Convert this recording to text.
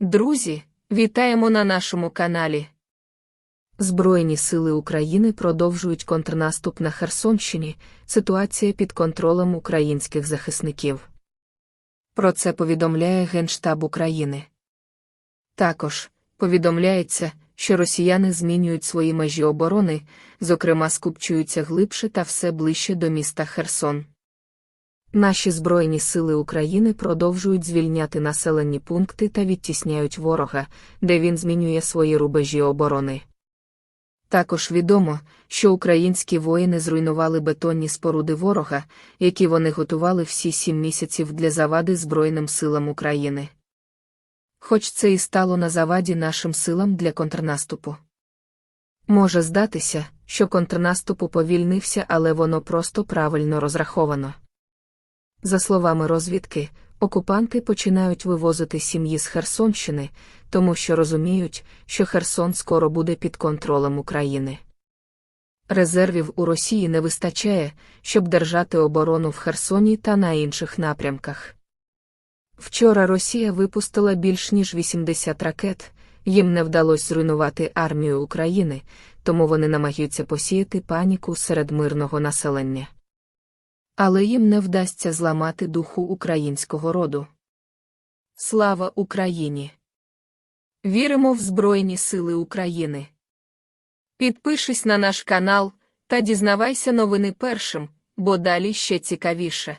Друзі, вітаємо на нашому каналі. Збройні сили України продовжують контрнаступ на Херсонщині. Ситуація під контролем українських захисників. Про це повідомляє Генштаб України. Також повідомляється, що росіяни змінюють свої межі оборони, зокрема скупчуються глибше та все ближче до міста Херсон. Наші Збройні сили України продовжують звільняти населені пункти та відтісняють ворога, де він змінює свої рубежі оборони. Також відомо, що українські воїни зруйнували бетонні споруди ворога, які вони готували всі сім місяців для завади Збройним силам України. Хоч це і стало на заваді нашим силам для контрнаступу. Може здатися, що контрнаступ уповільнився, але воно просто правильно розраховано. За словами розвідки, окупанти починають вивозити сім'ї з Херсонщини, тому що розуміють, що Херсон скоро буде під контролем України. Резервів у Росії не вистачає, щоб держати оборону в Херсоні та на інших напрямках. Вчора Росія випустила більш ніж 80 ракет, їм не вдалося зруйнувати армію України, тому вони намагаються посіяти паніку серед мирного населення. Але їм не вдасться зламати духу українського роду. Слава Україні! Віримо в Збройні Сили України. Підпишись на наш канал та дізнавайся новини першим, бо далі ще цікавіше.